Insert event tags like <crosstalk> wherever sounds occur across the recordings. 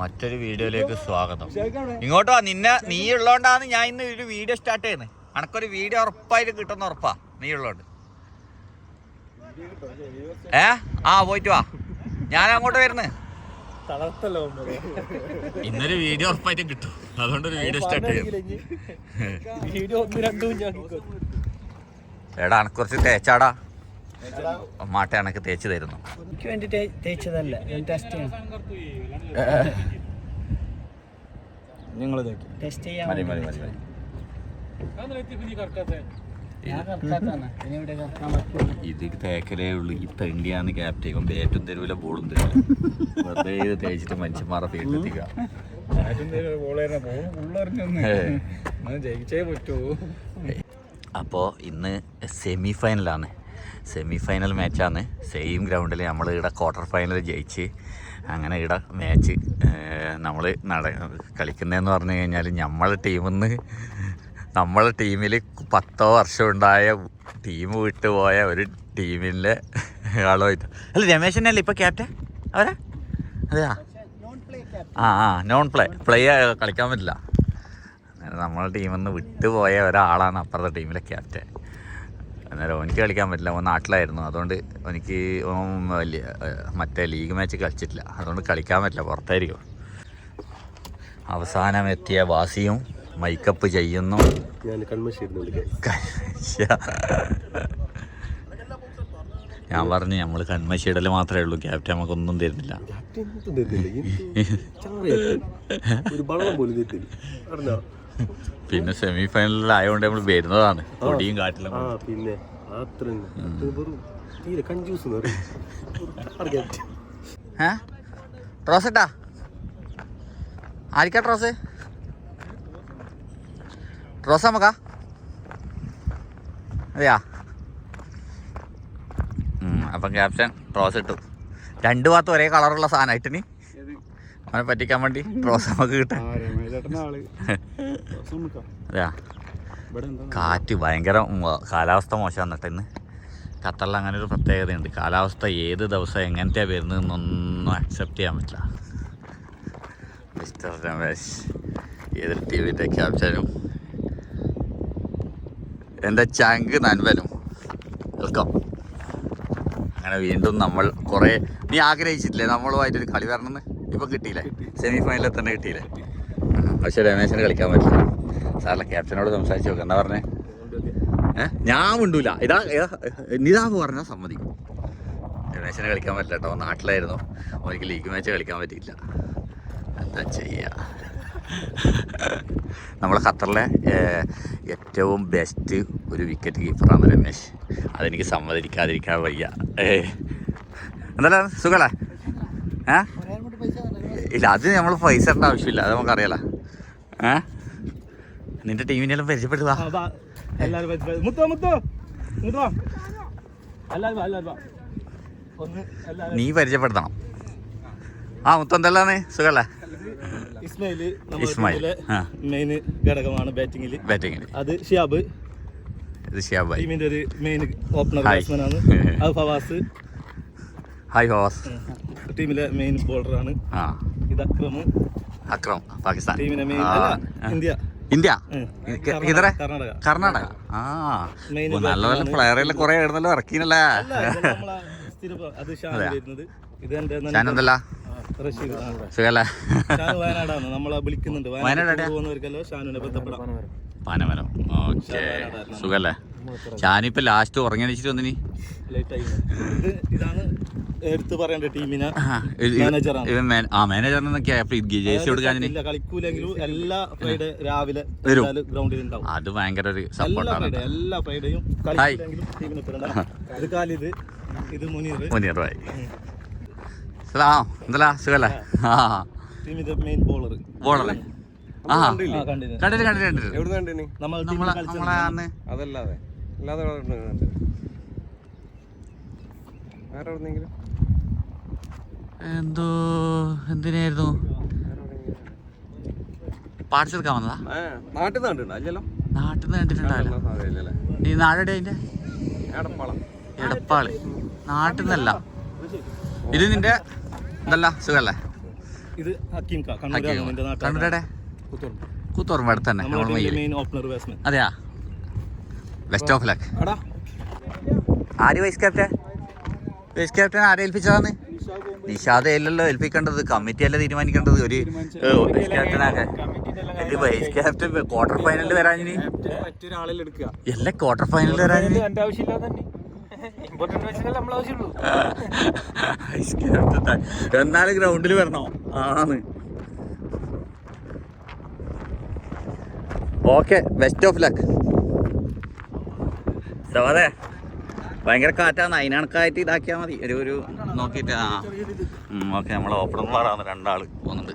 മറ്റൊരു വീഡിയോയിലേക്ക് സ്വാഗതം. ഇങ്ങോട്ട് വാ നിന്നെ നീ ഉള്ളോണ്ടാണ് ഞാൻ ഇന്ന് ഒരു വീഡിയോ സ്റ്റാർട്ട് ചെയ്യുന്നത് അനക്കൊരു വീഡിയോ ഉറപ്പായിട്ട് കിട്ടുന്ന ഉറപ്പാ നീ ഉള്ളോണ്ട്. ഏ? ആ പോയിട്ട് വാ. ഞാൻ അങ്ങോട്ട് വരുന്നത് ഇന്നൊരു വീഡിയോ ഉറപ്പായിട്ട് കിട്ടും. അതുകൊണ്ട് ഒരു വീഡിയോ സ്റ്റാർട്ട് ചെയ്യും എടാ അനക്കുറച്ച് തേച്ചാടാ. മാട്ട അനക്ക് തേച്ച് തരുന്നു. എനിക്ക് വേണ്ടി തേച്ചതല്ല. ടെസ്റ്റ് ചെയ്യാം നിങ്ങൾ ടെസ്റ്റ് ചെയ്യാൻ മതി മതി മതി ഇത് തേക്കലേ ഉള്ളൂ. ഈ തെണ്ടിയാന്ന് ക്യാപ്റ്റൻ ഏറ്റവും തരൂല ബോളും തരൂല വെറുതെ ഇത് തേച്ചിട്ട് മനുഷ്യന്മാരെ പേടിപ്പിക്കുക ജയിച്ചേ പറ്റൂ. അപ്പോൾ ഇന്ന് സെമി ഫൈനലാണ് സെമി ഫൈനൽ മാച്ചാണ് സെയിം ഗ്രൗണ്ടിൽ നമ്മൾ ഇവിടെ ക്വാർട്ടർ ഫൈനൽ ജയിച്ച് അങ്ങനെ ഇവിടെ മാച്ച് നമ്മൾ നട കളിക്കുന്നതെന്ന് പറഞ്ഞു കഴിഞ്ഞാൽ നമ്മളെ ടീമിൽ നിന്ന് നമ്മളെ ടീമിൽ പത്തോ വർഷം ഉണ്ടായ ടീം വിട്ടു പോയ ഒരു ടീമിലെ ആളുമായിട്ട് അല്ല രമേശനല്ലേ ഇപ്പോൾ ക്യാപ്റ്റൻ അവരാ? അതെയാ? ആ ആ നോൺ പ്ലേ പ്ലേ കളിക്കാൻ പറ്റില്ല. നമ്മളെ ടീമിൽ നിന്ന് വിട്ടുപോയ ഒരാളാണ് അപ്പുറത്തെ ടീമിലെ ക്യാപ്റ്റൻ അന്നേരം എനിക്ക് കളിക്കാൻ പറ്റില്ല. ഓൻ നാട്ടിലായിരുന്നു. അതുകൊണ്ട് എനിക്ക് ഓൻ വലിയ മറ്റേ ലീഗ് മാച്ച് കളിച്ചിട്ടില്ല. അതുകൊണ്ട് കളിക്കാൻ പറ്റില്ല. പുറത്തായിരിക്കും. അവസാനം എത്തിയ വാസിയും മൈക്കപ്പ് ചെയ്യുന്നു. ഞാൻ പറഞ്ഞു നമ്മൾ കൺമശിയിടൽ മാത്രമേ ഉള്ളൂ. ക്യാപ്റ്റൻ നമുക്കൊന്നും തരുന്നില്ല. ഒരു പിന്നെ സെമി ഫൈനലിലായതുകൊണ്ട് നമ്മൾ വരുന്നതാണ്. പൊടിയും കാറ്റിലും പിന്നെ തീരെ ട്രോസ് ഇട്ടാ ആരിക്കാ ട്രോസ് ട്രോസ് നമുക്കാ? അതെയാ? ഉം, അപ്പം ക്യാപ്റ്റൻ ട്രോസ് ഇട്ടു. രണ്ട് ഭാഗത്ത് ഒരേ കളറുള്ള സാധനമായിട്ട് നീ അവനെ പറ്റിക്കാൻ വേണ്ടി ട്രോസ് നമുക്ക് കിട്ടാൻ. അതെയാ? കാറ്റ് ഭയങ്കര കാലാവസ്ഥ മോശമാണ് കേട്ടോ ഇന്ന്. ഖത്തറിൽ അങ്ങനെ ഒരു പ്രത്യേകതയുണ്ട്. കാലാവസ്ഥ ഏത് ദിവസം എങ്ങനത്തെയാണ് വരുന്നതെന്നൊന്നും അക്സെപ്റ്റ് ചെയ്യാൻ പറ്റില്ല. മിസ്റ്റർ രമേശ് ഏത് ടി വിന്റെ ക്യാപ്റ്റനും. എന്റെ ചങ്ക് നൻപനും. വെൽക്കം. അങ്ങനെ വീണ്ടും നമ്മൾ കുറേ നീ ആഗ്രഹിച്ചിട്ടില്ലേ നമ്മളുമായിട്ടൊരു കളി വരണമെന്ന്? ഇപ്പം കിട്ടിയില്ലേ? സെമി ഫൈനലിൽ തന്നെ കിട്ടിയില്ലേ. പക്ഷേ രമേശന് കളിക്കാൻ പറ്റില്ല. സാറിലെ ക്യാപ്റ്റനോട് സംസാരിച്ച് നോക്കാം. എന്താ പറഞ്ഞേ? ഏഹ് ഞാൻ മിണ്ടൂല. ഇതാ ഇതാ, നിതാവ് പറഞ്ഞാൽ സമ്മതിക്കും. രമേശന് കളിക്കാൻ പറ്റില്ല കേട്ടോ. നാട്ടിലായിരുന്നു. അവർക്ക് ലീഗ് മാച്ച് കളിക്കാൻ പറ്റിയില്ല. എന്താ ചെയ്യുക നമ്മളെ ഖത്തറിലെ ഏറ്റവും ബെസ്റ്റ് ഒരു വിക്കറ്റ് കീപ്പറാണ് രമേശ്. അതെനിക്ക് സമ്മതിക്കാതിരിക്കാൻ വയ്യ. ഏ. എന്തായാലും സുഖല്ലേ? ഏ? ഇല്ല അത് നമ്മൾ പൈസ ഇടേണ്ട ആവശ്യമില്ല. അത് നമുക്കറിയാലോ. ഏ നിന്റെ പരിചയപ്പെടുക മുത്തോ മുത്തോ. മുത്തോ എല്ലാരും ഒന്ന് എല്ലാരും നീ പരിചയപ്പെടുത്തണം. ആ മുത്തെന്തല്ലാന്ന് സുഖല്ലേ? ഇസ്മായിൽ ഇസ്മായിൽ. മെയിൻ ഘടകമാണ് ബാറ്റിംഗിൽ ബാറ്റിംഗിൽ അത് ഷിയാബ്. ഇത് ഷിയാബ് ടീമിന്റെ ഒരു മെയിൻ ഓപ്പണർ. ആണ് <laughs> അത് ഫവാസ്. ഹായ് ഹോസ് ടീമിലെ മെയിൻ ബോളറാണ്. ഇത് അക്രം അക്രം പാകിസ്ഥാൻ. ഇന്ത്യ. ഇന്ത്യ? കർണാടക- ഇതറെ കർണാടക. ആ. നല്ല നല്ല. പ്ലെയറെല്ലാം കുറെ ആയിരുന്നല്ലോ ഇറക്കിനല്ലേ ഞാനെന്തല്ല. സുഖല്ലേ? പനമരം. ഓക്കെ. സുഖല്ലേ? ഞാനിപ്പോ ലാസ്റ്റ് ഉറങ്ങിയടിച്ചിട്ട് വന്നിനി ലേറ്റ് ആയി ഇത് <laughs> ഇതാണ് എടുത്തു പറയേണ്ട ടീമിനെ മാനേജറാണ് ആ മാനേജറിനൊക്കെ ജേഴ്സി കൊടുക്കാൻ കളിക്കൂലെങ്കിലും എല്ലാ ഫ്രൈഡേ രാവിലെ ഗ്രൗണ്ടിൽ ഉണ്ടാവും. അത് ഭയങ്കര ഒരു സപ്പോർട്ടാണ് എല്ലാ ഫ്രൈഡേയും ഇത് കാലിത് ഇത് മുനീർ. മുനീർ ഭായി എന്തല്ലാ? സുഖല്ലേ? ആ. ടീമിന്റെ മെയിൻ ബോളർ ബോളല്ലേ ആ കണ്ടില്ല? കണ്ടിട്ട് കണ്ടിട്ട് കണ്ടിട്ട് എവിടെ കണ്ടിനി? നമ്മൾ നമ്മളെ അന്ന് അതല്ലാതെ. അല്ലാതെ? വേറെ എവിടെന്നെങ്കിലും എന്തോ എന്തിനായിരുന്നു? പാർസൽ എടുക്കാൻ വന്നതാ? നാട്ടിൽ നിന്ന് കണ്ടിട്ടുണ്ട്. അല്ലല്ലോ. നാട്ടിൽ നിന്ന് കണ്ടിട്ടുണ്ടാവില്ല സാധ്യതയില്ലല്ലേ ഈ നാടെവിടെ അതിന്റെ എടപ്പാളം. നാട്ടിൽ നിന്നല്ല ഇത് നിന്റെ എന്തല്ല സുഖല്ലേ? ഇത് നാട്ടിൽ കണ്ണൂരടെ. കൂത്തോർമ്മ അടുത്ത് തന്നെ അതെയാ? ബെസ്റ്റ് ഓഫ് ലക്ക് ആര് വൈസ് ക്യാപ്റ്റൻ വൈസ് ക്യാപ്റ്റൻ ആരെ ഏൽപ്പിച്ചതാണ് നിഷാദ് അല്ലല്ലോ ഏൽപ്പിക്കേണ്ടത് കമ്മിറ്റി അല്ല തീരുമാനിക്കേണ്ടത്? ഒരു വൈസ് ക്യാപ്റ്റനാകെ ഇത് വൈസ് ക്യാപ്റ്റൻ ക്വാർട്ടർ ഫൈനലിൽ വരാഞ്ഞിന് എല്ലാ ക്വാർട്ടർ ഫൈനലിൽ വരാഞ്ഞിന് വൈസ് ക്യാപ്റ്റൻ എന്നാലും ഗ്രൗണ്ടിൽ വരണോ. ആണ് ഓക്കെ ബെസ്റ്റ് ഓഫ് ലക്ക് സവാദേ ഭയങ്കര കാറ്റാണ് അതിനണക്കായിട്ട് ഇതാക്കിയാൽ മതി. ഒരു ഒരു നോക്കിയിട്ട് ആ. ഓക്കെ നമ്മൾ ഓപ്പണർമാരാണ് രണ്ടാൾ പോകുന്നുണ്ട്.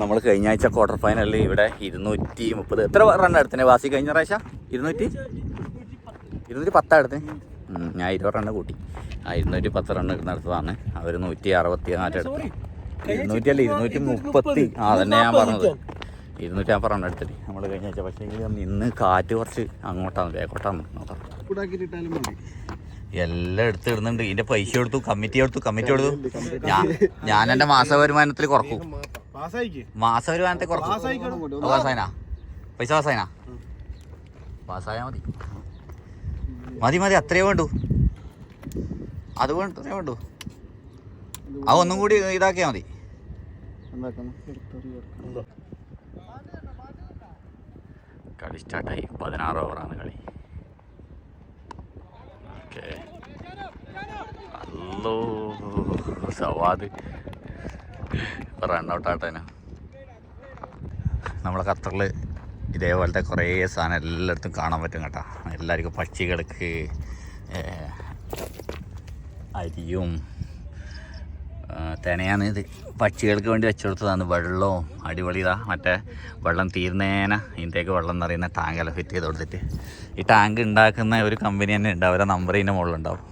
നമ്മൾ കഴിഞ്ഞ ആഴ്ച ക്വാർട്ടർ ഫൈനലിൽ ഇവിടെ ഇരുന്നൂറ്റി മുപ്പത്. എത്ര റൺ എടുത്തിനെ വാസി കഴിഞ്ഞ പ്രാവശ്യം? ഇരുന്നൂറ്റി? ഇരുന്നൂറ്റി പത്താ എടുത്തിന് ഞാൻ ഇരുപത് റണ്ണ് കൂട്ടി. ആ ഇരുന്നൂറ്റി പത്ത് റണ്ണ് എടുത്താണ് അവർ നൂറ്റി അറുപത്തി നാല് എടുത്തു ഇരുന്നൂറ്റി അല്ല ഇരുന്നൂറ്റി മുപ്പത്തി. ആ തന്നെ ഞാൻ പറഞ്ഞത്. ഇരുന്നൂറ്റി അമ്പത് റണ്ണ് എടുത്തിട്ട്. നമ്മൾ കഴിഞ്ഞ വെച്ചാൽ പക്ഷേ ഇന്ന് കാറ്റ് കുറച്ച് അങ്ങോട്ടാണ് ബേക്കോട്ടാണ് നോക്കാം എല്ലാം എടുത്ത് ഇടുന്നുണ്ട്. ഇതിന്റെ പൈസ കൊടുത്തു കമ്മിറ്റി കൊടുത്തു കമ്മിറ്റി കൊടുത്തു. ഞാൻ ഞാൻ എന്റെ മാസ വരുമാനത്തിൽ കുറക്കും. മാസ വരുമാനത്തെ കുറക്കും. പൈസ പാസ്സായനാ? പാസ്സായാ മതി. മതി മതി അത്രയേ വേണ്ടു. അത് വേണ്ടേ അത്രേ വേണ്ടു. ആ ഒന്നും കൂടി ഇതാക്കിയാ മതി. കളി സ്റ്റാർട്ടായി പതിനാറ് ഓവറാണ് കളി. ഓക്കെ. അല്ലോ സവാദ്. ആട്ടേനാ. നമ്മളെ ഖത്തറിൽ ഇതേപോലത്തെ കുറേ സാധനം എല്ലായിടത്തും കാണാൻ പറ്റും കേട്ടോ. എല്ലാവർക്കും പക്ഷികൾക്ക് അരിയും തെനയാണ് ഇത്. പക്ഷികൾക്ക് വേണ്ടി വെച്ചുകൊടുത്തതാണ് വെള്ളവും അടിപൊളി ഇതാ. മറ്റേ വെള്ളം തീരുന്നേന ഇതിന്റെയൊക്കെ വെള്ളം എന്ന് പറയുന്ന ടാങ്കെല്ലാം ഫിറ്റ് ചെയ്ത് കൊടുത്തിട്ട്. ഈ ടാങ്ക് ഉണ്ടാക്കുന്ന ഒരു കമ്പനി തന്നെ ഉണ്ട്. അവരുടെ നമ്പർ ഇതിന്റെ മുകളിലുണ്ടാവും.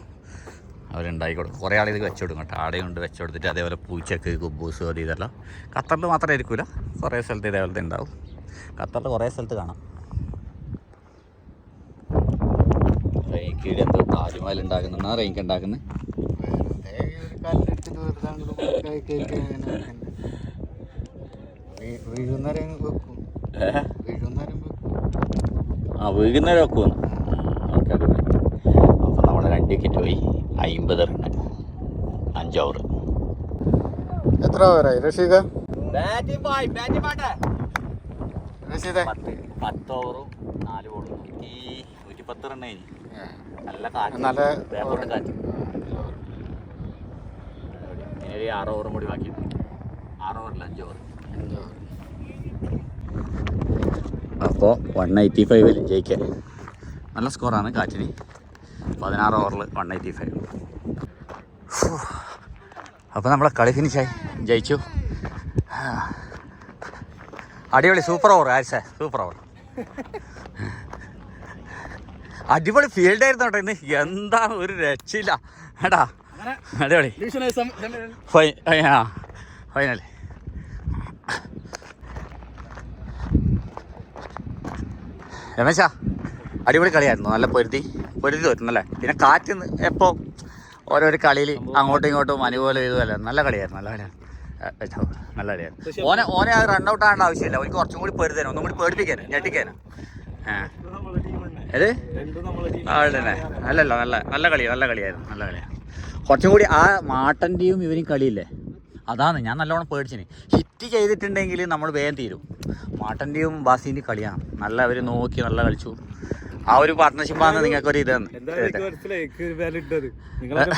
അവരുണ്ടാക്കി കൊടുക്കും. കുറേ ആൾ വെച്ച് കൊടുക്കും കേട്ടോ. ആടെ കൊണ്ട് വെച്ച് കൊടുത്തിട്ട് അതേപോലെ പൂച്ചക്ക് കുബൂസ് അത് ഇതെല്ലാം. ഖത്തറിൽ മാത്രമേ ഇരിക്കൂല. കുറേ സ്ഥലത്ത് ഇതേപോലത്തെ ഉണ്ടാവും. ഖത്തറിൽ കുറേ സ്ഥലത്ത് കാണാം. റെയിൻകീട് എന്തോ താജ്മഹൽ ഉണ്ടാക്കുന്നതാണ് റെയിൻക്ക് ഉണ്ടാക്കുന്നത് വീഴുന്നേരം വെക്കും. വീഴുന്നേരം വെക്കും. ആ വൈകുന്നേരം ഒക്കെ വന്നു ഓക്കെ നമ്മൾ രണ്ട് വിക്കറ്റ് പോയി. അമ്പത് റണ്ണ്. അഞ്ച് ഓവർ എത്ര ഓവറായി റഷീദ? റഷീദ? പത്ത് പത്ത് ഓവറും നാല് ബോളും നൂറ്റി നൂറ്റി പത്ത് റണ്ണേ നല്ല കാറ്റ്. നല്ല കാറ്റ്. ഒരു ആറ് കൂടി ബാക്കി. ആറ് ഓവറിൽ അഞ്ച് ഓവർ അപ്പോൾ വൺ എയ്റ്റി ഫൈവിൽ ജയിക്കാൻ നല്ല സ്കോറാണ് കാറ്റിന്. പതിനാറ് ഓവറിൽ വൺ എയ്റ്റി ഫൈവ് അപ്പോൾ നമ്മളെ കളി ഫിനിഷായി ജയിച്ചു. അടിപൊളി സൂപ്പർ ഓവർ ആരിസേ? സൂപ്പർ ഓവർ അടിപൊളി ഫീൽഡായിരുന്നു കേട്ടോ ഇന്ന്. എന്താ ഒരു രക്ഷയില്ല. ഏട്ടാ അടിപൊളി. ആ ഫൈനൽ രമേശ അടിപൊളി കളിയായിരുന്നു. നല്ല പൊരുതി പൊരുതി തോറ്റുന്നല്ലേ പിന്നെ കാറ്റ് എപ്പോൾ ഓരോരോ കളിയിൽ അങ്ങോട്ടും ഇങ്ങോട്ടും അനുകൂലം ഇതുമല്ല നല്ല കളിയായിരുന്നു നല്ല ഏ, നല്ല കളിയായിരുന്നു ഓനെ ഓനെ അത് റൺ ഔട്ട് ആകേണ്ട ആവശ്യമില്ല. അവർക്ക് കുറച്ചും കൂടി പൊരുത്തേനും ഒന്നും കൂടി പേടിപ്പിക്കാനും ഞെട്ടിക്കാനും. ഏത്? ആ തന്നെ അല്ലല്ല നല്ല നല്ല കളി നല്ല കളിയായിരുന്നു. നല്ല കളിയാണ് കുറച്ചും കൂടി ആ മാട്ടന്റെയും ഇവനും കളിയില്ലേ? അതാണ് ഞാൻ നല്ലോണം പേടിച്ചിന്. ഹിറ്റ് ചെയ്തിട്ടുണ്ടെങ്കിൽ നമ്മൾ വേഗം തീരും. മാട്ടന്റെയും ബാസിന്റെയും കളിയാണ്. നല്ല അവർ നോക്കി നല്ല കളിച്ചു. ആ ഒരു പാർട്ട്ണർഷിപ്പാണ് നിങ്ങൾക്ക് ഒരു ഇതാണ് എനിക്ക് മനസ്സിലായി? എനിക്ക് വില ഇട്ടത്.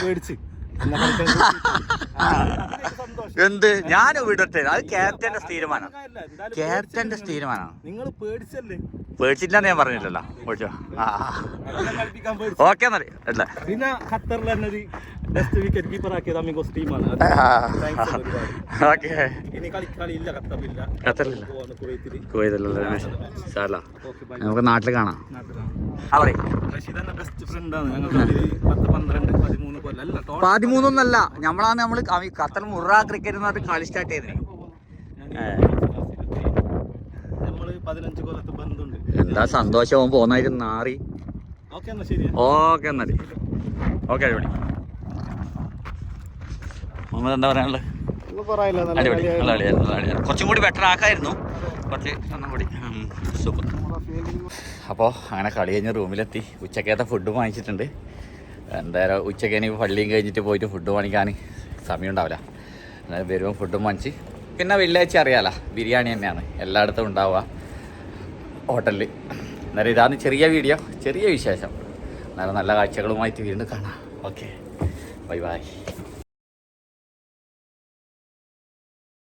പേടിച്ച്. എന്നാ കളിക്കാൻ എന്ത്? ഞാൻ വിടട്ടെ അത് ക്യാപ്റ്റന്റെ തീരുമാനം. ക്യാപ്റ്റന്റെ തീരുമാനമാണ്. പേടിച്ചല്ലേ? പേടിച്ചില്ലെന്ന് ഞാൻ പറഞ്ഞില്ലല്ലോ. ഓക്കെ. എന്നറി അല്ലേ? പിന്നെ ഖത്തറിൽ തന്നെ ഒരു ബെസ്റ്റ് വിക്കറ്റ് കീപ്പർ ആക്കിയത് അമിഗോസ് ടീമാണ് ഓക്കെ. ഇനി കളി കളിയില്ല ഖത്തറിലില്ല ഖത്തറിലില്ല പോവാണ് കുവൈത്തിൽ പോയതല്ലോ സാല നമുക്ക് നാട്ടിൽ കാണാം. അവിടെ. ബെസ്റ്റ് ഫ്രണ്ടാണ് ഞങ്ങൾ പതിമൂന്നൊന്നല്ല. നമ്മളാണ് നമ്മൾ ഖത്തർ മുറ ക്രിക്കറ്റ് എന്ന് പറഞ്ഞിട്ട് കളി സ്റ്റാർട്ട് ചെയ്തത്. നമ്മൾ പതിനഞ്ച് കൊല്ലത്ത് ബന്ധുണ്ട്. എന്താ സന്തോഷം പോന്നായിരുന്നു നാറി. ഓക്കെ എന്നാ ശരി. ഓക്കെ എന്നാൽ ഓക്കെ അടിപൊളി. മുഹമ്മദ് എന്താ പറയാനുള്ളത് നല്ല അടിപൊളി കളിയായിരുന്നു. നല്ല കളിയായിരുന്നു നല്ല കളിയായിരുന്നു. കുറച്ചും കൂടി ബെറ്റർ ആക്കായിരുന്നു. കുറച്ച് ഒന്നും കൂടി സൂപ്പർ അപ്പോൾ അങ്ങനെ കളി കഴിഞ്ഞ് റൂമിലെത്തി. ഉച്ചക്കത്തെ ഫുഡ് വാങ്ങിച്ചിട്ടുണ്ട്. എന്തായാലും ഉച്ചയ്ക്ക് ഇനി പള്ളിയും കഴിഞ്ഞിട്ട് പോയിട്ട് ഫുഡ് വാങ്ങിക്കാൻ സമയം ഉണ്ടാവില്ല എന്നാലും വരുമ്പോൾ ഫുഡും വാങ്ങിച്ച്. പിന്നെ വെള്ളിയാഴ്ച അറിയാലോ ബിരിയാണി തന്നെയാണ്. എല്ലായിടത്തും ഉണ്ടാവുക ഹോട്ടലിൽ എന്നാലും ഇതാണ് ചെറിയ വീഡിയോ ചെറിയ വിശേഷം. എന്നാലും നല്ല കാഴ്ചകളുമായിട്ട് വീണ്ടും കാണാം. Okay bye bye